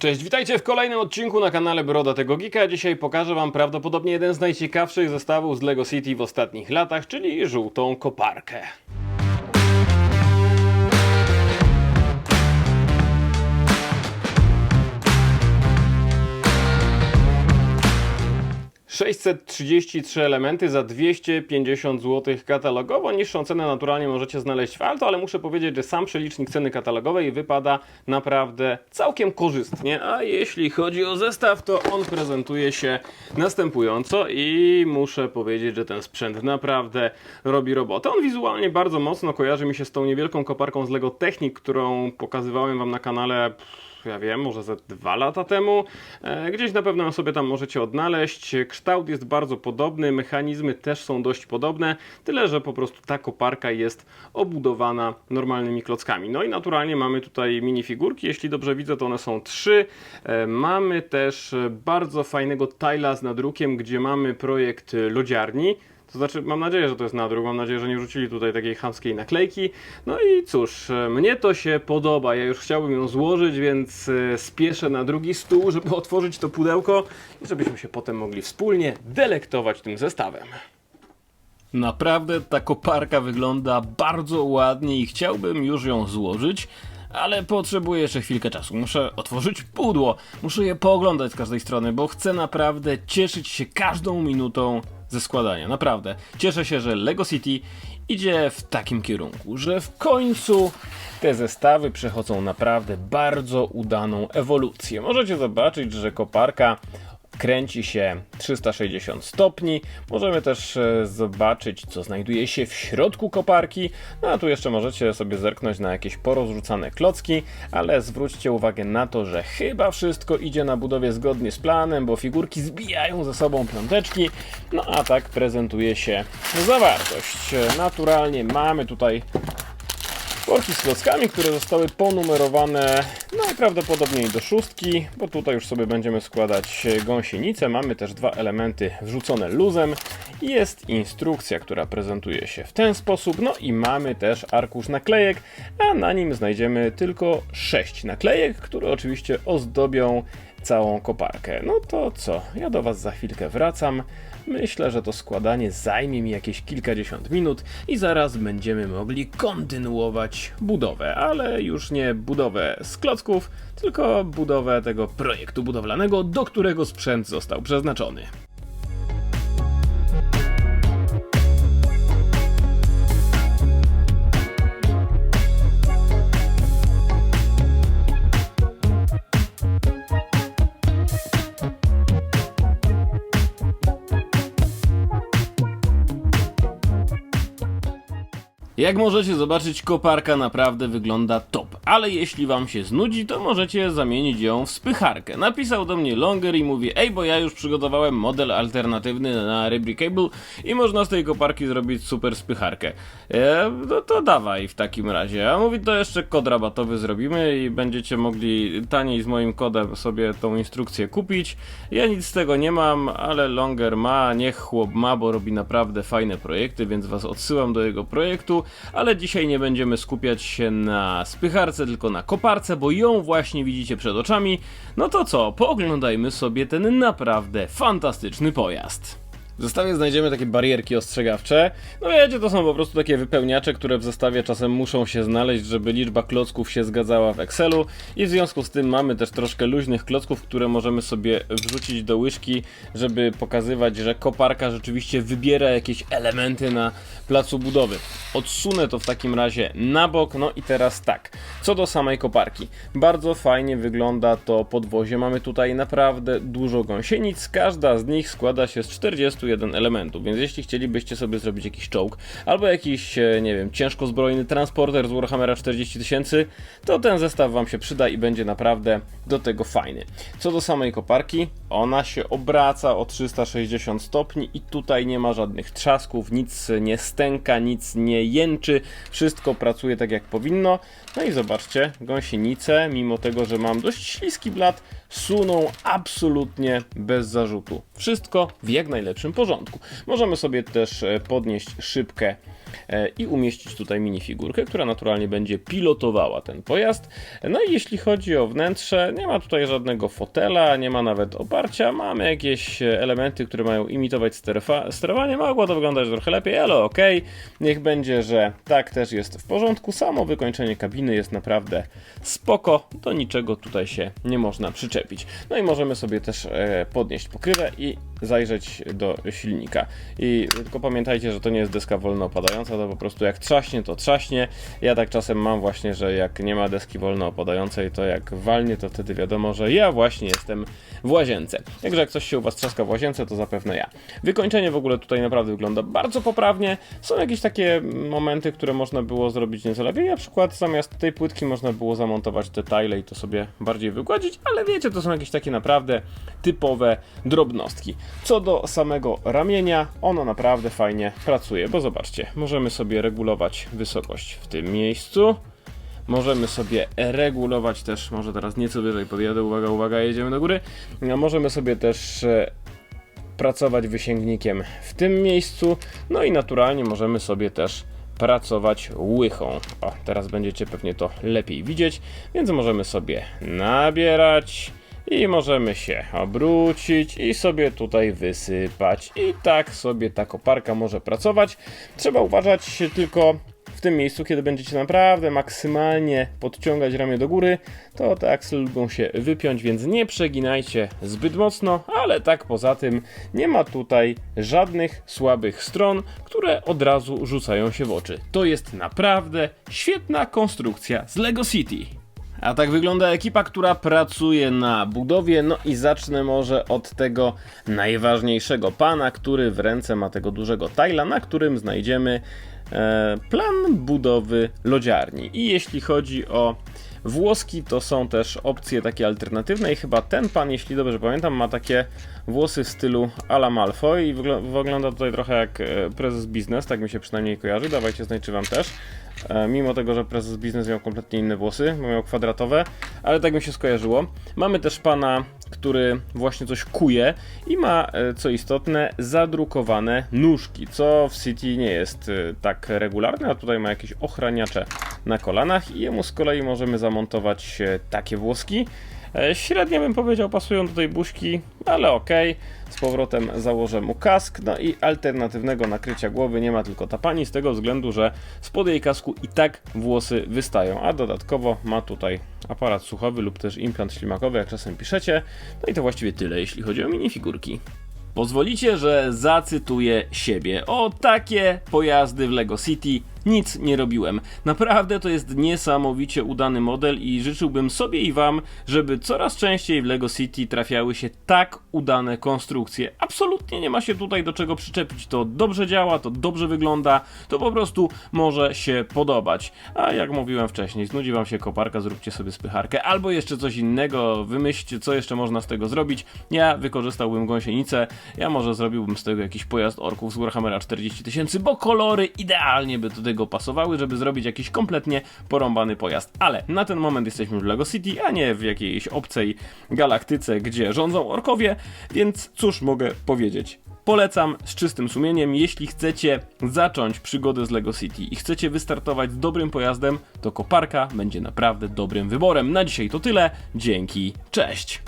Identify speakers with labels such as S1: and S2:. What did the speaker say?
S1: Cześć, witajcie w kolejnym odcinku na kanale Broda tego Geeka. Dzisiaj pokażę Wam prawdopodobnie jeden z najciekawszych zestawów z LEGO City w ostatnich latach, czyli żółtą koparkę. ...633 elementy za 250 zł katalogowo. Niższą cenę naturalnie możecie znaleźć w Alto, ale muszę powiedzieć, że sam przelicznik ceny katalogowej wypada naprawdę całkiem korzystnie. A jeśli chodzi o zestaw, to on prezentuje się następująco i muszę powiedzieć, że ten sprzęt naprawdę robi robotę. On wizualnie bardzo mocno kojarzy mi się z tą niewielką koparką z LEGO Technic, którą pokazywałem Wam na kanale ja wiem, może ze dwa lata temu. E, Gdzieś na pewno sobie tam możecie odnaleźć. Kształt jest bardzo podobny, mechanizmy też są dość podobne, tyle że po prostu ta koparka jest obudowana normalnymi klockami. No i naturalnie mamy tutaj minifigurki, jeśli dobrze widzę, to one są trzy. E, Mamy też bardzo fajnego Tyla z nadrukiem, gdzie mamy projekt lodziarni. To znaczy, mam nadzieję, że to jest nadruk, mam nadzieję, że nie rzucili tutaj takiej chamskiej naklejki. No i cóż, e, mnie to się podoba. Ja już chciałbym ją złożyć, więc e, spieszę na drugi stół, żeby otworzyć to pudełko i żebyśmy się potem mogli wspólnie delektować tym zestawem. Naprawdę ta koparka wygląda bardzo ładnie i chciałbym już ją złożyć, ale potrzebuję jeszcze chwilkę czasu. Muszę otworzyć pudło, muszę je pooglądać z każdej strony, bo chcę naprawdę cieszyć się każdą minutą ze składania. Naprawdę. Cieszę się, że Lego City idzie w takim kierunku, że w końcu te zestawy przechodzą naprawdę bardzo udaną ewolucję. Możecie zobaczyć, że koparka kręci się 360 stopni. Możemy też e, zobaczyć, co znajduje się w środku koparki. No a tu jeszcze możecie sobie zerknąć na jakieś porozrzucane klocki, ale zwróćcie uwagę na to, że chyba wszystko idzie na budowie zgodnie z planem, bo figurki zbijają ze sobą piąteczki. No a tak prezentuje się zawartość. E, Naturalnie mamy tutaj Worki z klockami, które zostały ponumerowane najprawdopodobniej do szóstki, bo tutaj już sobie będziemy składać gąsienicę. Mamy też dwa elementy wrzucone luzem. Jest instrukcja, która prezentuje się w ten sposób. No i mamy też arkusz naklejek, a na nim znajdziemy tylko sześć naklejek, które oczywiście ozdobią całą koparkę. No to co? Ja do Was za chwilkę wracam. Myślę, że to składanie zajmie mi jakieś kilkadziesiąt minut i zaraz będziemy mogli kontynuować budowę, ale już nie budowę z klocków, tylko budowę tego projektu budowlanego, do którego sprzęt został przeznaczony. Jak możecie zobaczyć, koparka naprawdę wygląda top, ale jeśli wam się znudzi, to możecie zamienić ją w spycharkę. Napisał do mnie Longer i mówi, ej, bo ja już przygotowałem model alternatywny na Rebricable i można z tej koparki zrobić super spycharkę. E, no to dawaj w takim razie. A mówi, to jeszcze kod rabatowy zrobimy i będziecie mogli taniej z moim kodem sobie tą instrukcję kupić. Ja nic z tego nie mam, ale Longer ma, niech chłop ma, bo robi naprawdę fajne projekty, więc was odsyłam do jego projektu ale dzisiaj nie będziemy skupiać się na spycharce, tylko na koparce, bo ją właśnie widzicie przed oczami. No to co, pooglądajmy sobie ten naprawdę fantastyczny pojazd. W zestawie znajdziemy takie barierki ostrzegawcze. No wiecie, to są po prostu takie wypełniacze, które w zestawie czasem muszą się znaleźć, żeby liczba klocków się zgadzała w Excelu. I w związku z tym mamy też troszkę luźnych klocków, które możemy sobie wrzucić do łyżki, żeby pokazywać, że koparka rzeczywiście wybiera jakieś elementy na placu budowy. Odsunę to w takim razie na bok. No i teraz tak, co do samej koparki. Bardzo fajnie wygląda to podwozie. Mamy tutaj naprawdę dużo gąsienic. Każda z nich składa się z 41 elementów, więc jeśli chcielibyście sobie zrobić jakiś czołg albo jakiś, e, nie wiem, ciężko zbrojny transporter z Warhammera 40 tysięcy, to ten zestaw Wam się przyda i będzie naprawdę do tego fajny. Co do samej koparki, ona się obraca o 360 stopni i tutaj nie ma żadnych trzasków, nic nie stęka, nic nie jęczy, wszystko pracuje tak jak powinno. No i zobaczcie, gąsienice, mimo tego, że mam dość śliski blat, suną absolutnie bez zarzutu. Wszystko w jak najlepszym porządku. Możemy sobie też e, podnieść szybkę e, i umieścić tutaj minifigurkę, która naturalnie będzie pilotowała ten pojazd. No i jeśli chodzi o wnętrze, nie ma tutaj żadnego fotela, nie ma nawet oparcia, mamy jakieś e, elementy, które mają imitować sterowa- sterowanie, mogło to wyglądać trochę lepiej, ale okej, niech będzie, że tak też jest w porządku, samo wykończenie kabiny jest naprawdę spoko, do niczego tutaj się nie można przyczepić. No i możemy sobie też podnieść pokrywę i zajrzeć do silnika. I tylko pamiętajcie, że to nie jest deska wolno opadająca, to po prostu jak trzaśnie, to trzaśnie. Ja tak czasem mam właśnie, że jak nie ma deski wolno opadającej, to jak walnie, to wtedy wiadomo, że ja właśnie jestem w łazience. Także jak coś się u Was trzaska w łazience, to zapewne ja. Wykończenie w ogóle tutaj naprawdę wygląda bardzo poprawnie. Są jakieś takie momenty, które można było zrobić nieco lepiej. Na przykład zamiast tej płytki można było zamontować te tile i to sobie bardziej wygładzić, ale wiecie, to są jakieś takie naprawdę typowe drobnostki. Co do samego ramienia, ono naprawdę fajnie pracuje, bo zobaczcie, możemy sobie regulować wysokość w tym miejscu. Możemy sobie regulować też, może teraz nieco wyżej podjadę, uwaga, uwaga, jedziemy do góry. No, możemy sobie też e, pracować wysięgnikiem w tym miejscu, no i naturalnie możemy sobie też pracować łychą. O, teraz będziecie pewnie to lepiej widzieć, więc możemy sobie nabierać i możemy się obrócić i sobie tutaj wysypać. I tak sobie ta koparka może pracować. Trzeba uważać tylko w tym miejscu, kiedy będziecie naprawdę maksymalnie podciągać ramię do góry, to te aksle lubią się wypiąć, więc nie przeginajcie zbyt mocno, ale tak poza tym nie ma tutaj żadnych słabych stron, które od razu rzucają się w oczy. To jest naprawdę świetna konstrukcja z Lego City. A tak wygląda ekipa, która pracuje na budowie. No i zacznę może od tego najważniejszego pana, który w ręce ma tego dużego tajla, na którym znajdziemy e, plan budowy lodziarni. I jeśli chodzi o włoski, to są też opcje takie alternatywne i chyba ten pan, jeśli dobrze pamiętam, ma takie włosy w stylu ala Malfoy i wygl- wygląda tutaj trochę jak e, prezes biznes, tak mi się przynajmniej kojarzy. Dawajcie znać, czy wam też. E, mimo tego, że prezes biznes miał kompletnie inne włosy, miał kwadratowe, ale tak mi się skojarzyło. Mamy też pana, który właśnie coś kuje i ma, e, co istotne, zadrukowane nóżki, co w City nie jest tak regularne, a tutaj ma jakieś ochraniacze na kolanach i jemu z kolei możemy zamontować e, takie włoski. E, Średnio bym powiedział, pasują do tej buźki, ale okej. Z powrotem założę mu kask, no i alternatywnego nakrycia głowy nie ma tylko tapani, z tego względu, że spod jej kasku i tak włosy wystają, a dodatkowo ma tutaj aparat słuchowy lub też implant ślimakowy, jak czasem piszecie. No i to właściwie tyle, jeśli chodzi o minifigurki. Pozwolicie, że zacytuję siebie. O takie pojazdy w Lego City nic nie robiłem. Naprawdę to jest niesamowicie udany model i życzyłbym sobie i wam, żeby coraz częściej w Lego City trafiały się tak udane konstrukcje. Absolutnie nie ma się tutaj do czego przyczepić. To dobrze działa, to dobrze wygląda, to po prostu może się podobać. A jak mówiłem wcześniej, znudzi wam się koparka, zróbcie sobie spycharkę albo jeszcze coś innego, wymyślcie co jeszcze można z tego zrobić. Ja wykorzystałbym gąsienicę, ja może zrobiłbym z tego jakiś pojazd orków z Warhammera 40 tysięcy, bo kolory idealnie by tego pasowały, żeby zrobić jakiś kompletnie porąbany pojazd. Ale na ten moment jesteśmy w Lego City, a nie w jakiejś obcej galaktyce, gdzie rządzą orkowie, więc cóż mogę powiedzieć. Polecam z czystym sumieniem, jeśli chcecie zacząć przygodę z Lego City i chcecie wystartować z dobrym pojazdem, to koparka będzie naprawdę dobrym wyborem. Na dzisiaj to tyle. Dzięki, cześć!